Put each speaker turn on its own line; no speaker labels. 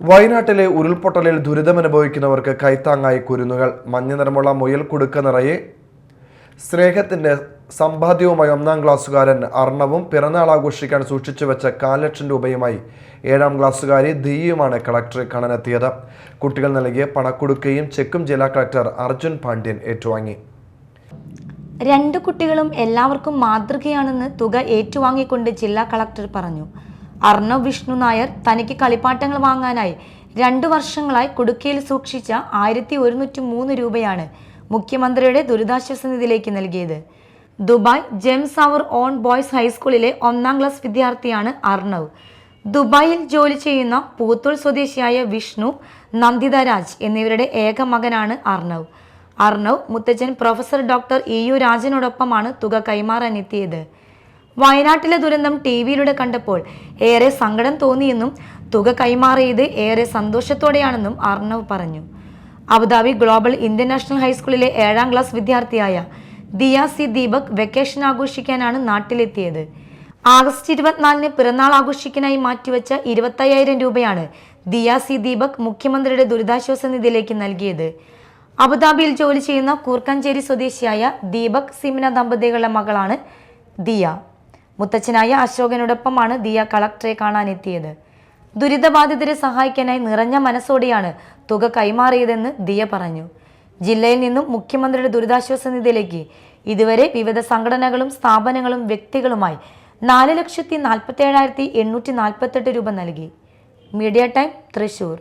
വയനാട്ടിലെ ഉരുൾപൊട്ടലിൽ ദുരിതമനുഭവിക്കുന്നവർക്ക് കൈത്താങ്ങായി കുരുന്നുകൾ മഞ്ഞ നിറമുള്ള മുയൽ കുടുക്ക നിറയെ. സ്നേഹത്തിന്റെ സമ്പാദ്യവുമായി ഒന്നാം ക്ലാസ്സുകാരൻ അർണവും പിറന്നാൾ ആഘോഷിക്കാൻ സൂക്ഷിച്ചു വെച്ച കാൽ ലക്ഷം രൂപയുമായി ഏഴാം ക്ലാസ്സുകാരി ദിയുമാണ് കളക്ടറെ കാണാനെത്തിയത്. കുട്ടികൾ നൽകിയ പണക്കുടുക്കയും ചെക്കും ജില്ലാ കളക്ടർ അർജുൻ പാണ്ഡ്യൻ ഏറ്റുവാങ്ങി.
രണ്ട് കുട്ടികളും എല്ലാവർക്കും മാതൃകയാണെന്ന് തുക ഏറ്റുവാങ്ങിക്കൊണ്ട് ജില്ലാ കളക്ടർ പറഞ്ഞു. അർണവ് വിഷ്ണു നായർ തനിക്ക് കളിപ്പാട്ടങ്ങൾ വാങ്ങാനായി രണ്ടു വർഷങ്ങളായി കുടുക്കയിൽ സൂക്ഷിച്ച ആയിരത്തി ഒരുന്നൂറ്റി മൂന്ന് രൂപയാണ് മുഖ്യമന്ത്രിയുടെ ദുരിതാശ്വാസ നിധിയിലേക്ക് നൽകിയത്. Dubai GEMS our own boys ഹൈസ്കൂളിലെ ഒന്നാം ക്ലാസ് വിദ്യാർത്ഥിയാണ് അർണവ്. ദുബായിൽ ജോലി ചെയ്യുന്ന പൂത്തോൾ സ്വദേശിയായ വിഷ്ണു നന്ദിത രാജ് എന്നിവരുടെ ഏക മകനാണ് അർണവ്. അർണവ് മുത്തച്ഛൻ പ്രൊഫസർ ഡോക്ടർ ഇ യു രാജനോടൊപ്പമാണ് തുക കൈമാറാനെത്തിയത്. വയനാട്ടിലെ ദുരന്തം ടി വിയിലൂടെ കണ്ടപ്പോൾ ഏറെ സങ്കടം തോന്നിയെന്നും തുക കൈമാറിയത് ഏറെ സന്തോഷത്തോടെയാണെന്നും അർണവ് പറഞ്ഞു. അബുദാബി ഗ്ലോബൽ ഇന്റർനാഷണൽ ഹൈസ്കൂളിലെ ഏഴാം ക്ലാസ് വിദ്യാർത്ഥിയായ ദിയ സി ദീപക് വെക്കേഷൻ ആഘോഷിക്കാനാണ് നാട്ടിലെത്തിയത്. ആഗസ്റ്റ് ഇരുപത്തിനാലിന് പിറന്നാൾ ആഘോഷിക്കാനായി മാറ്റിവെച്ച ഇരുപത്തയ്യായിരം രൂപയാണ് ദിയ സി ദീപക് മുഖ്യമന്ത്രിയുടെ ദുരിതാശ്വാസ നിധിയിലേക്ക് നൽകിയത്. അബുദാബിയിൽ ജോലി ചെയ്യുന്ന കൂർക്കഞ്ചേരി സ്വദേശിയായ ദീപക് സിമിന ദമ്പതികളുടെ മകളാണ് ദിയ. മുത്തച്ഛനായ അശോകനോടൊപ്പമാണ് ദിയ കളക്ടറെ കാണാനെത്തിയത്. ദുരിതബാധിതരെ സഹായിക്കാനായി നിറഞ്ഞ മനസ്സോടെയാണ് തുക കൈമാറിയതെന്ന് ദിയ പറഞ്ഞു. ജില്ലയിൽ നിന്നും മുഖ്യമന്ത്രിയുടെ ദുരിതാശ്വാസ നിധിയിലേക്ക് ഇതുവരെ വിവിധ സംഘടനകളും സ്ഥാപനങ്ങളും വ്യക്തികളുമായി നാല് ലക്ഷത്തി നാൽപ്പത്തി ഏഴായിരത്തി എണ്ണൂറ്റി നാൽപ്പത്തെട്ട് രൂപ നൽകി. Media time Thrissur.